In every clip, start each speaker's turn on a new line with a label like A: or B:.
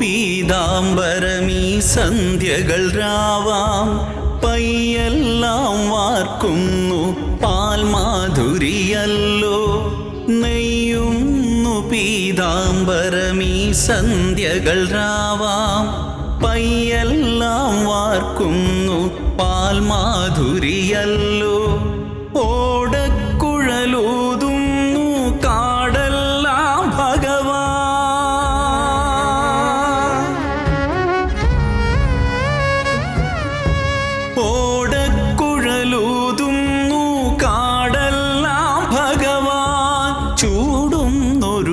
A: പീതാംബരമീ സന്ധ്യകൾ രാവാം. പയ്യെല്ലാം വാർക്കുന്നു പാൽമാധുരിയല്ലോ. നെയ്യുന്നു പീതാംബരമീ സന്ധ്യകൾ രാവാം. പയ്യെല്ലാം വാർക്കുന്നു പാൽമാധുരിയല്ലോ.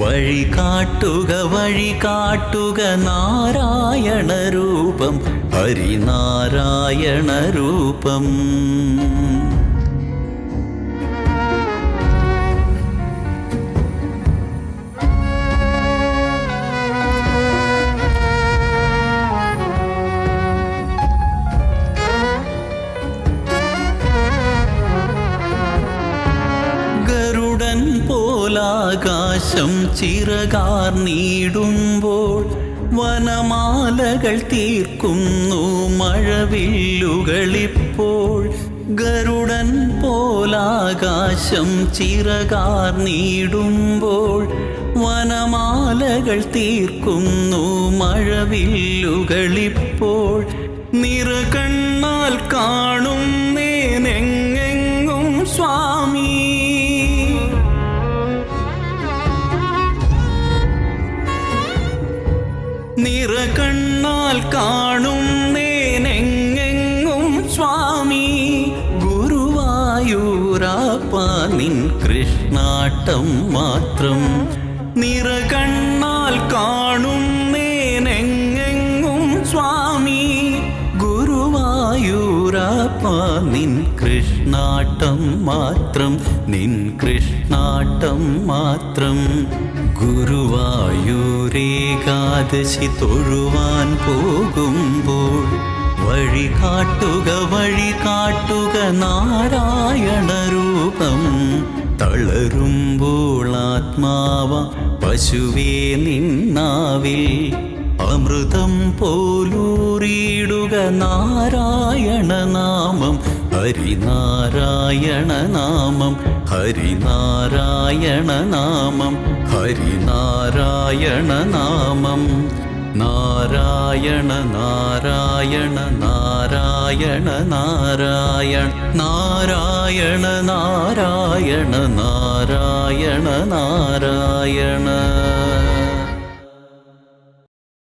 A: വഴി കാട്ടുക വഴി കാട്ടുക നാരായണ രൂപം ഹരിനാരായണ രൂപം. പോലാകാശം ചിറകാർ നീടുമ്പോൾ വനമാലകൾ തീർക്കുന്നു മഴവില്ലുകളിപ്പോൾ. ഗരുഡൻ പോലാകാശം ചിറകാർ നീടുമ്പോൾ വനമാലകൾ തീർക്കുന്നു മഴവില്ലുകളിപ്പോൾ. നിറകണ്ണാൽ കാണും നിറകണ്ണാൽ കാണും നേനെങ്ങും സ്വാമി. ഗുരുവായൂരാപ്പ നിൻ കൃഷ്ണാട്ടം മാത്രം. നിറകണ്ണാൽ കാണും നേനെങ്ങും സ്വാമി. ഗുരുവായൂരാപ്പ നിൻ കൃഷ്ണാട്ടം മാത്രം. നിൻ കൃഷ്ണാട്ടം മാത്രം. ഗുരുവായൂരേകാദശി തൊഴുവാൻ പോകുമ്പോൾ വഴി കാട്ടുക വഴി കാട്ടുക നാരായണ രൂപം തളരുമ്പോൾ ആത്മാവ പശുവേ നിന്നാവിൽ അമൃതം പോലൂറിയിടുക നാരായണ നാമം. ഹരിനാരായണ നാമം. ഹരിനാരായണ നാമം. ഹരിനാരായണ നാമം. നാരായണ നാരായണ നാരായണ നാരായണ. നാരായണ നാരായണ നാരായണ നാരായണ.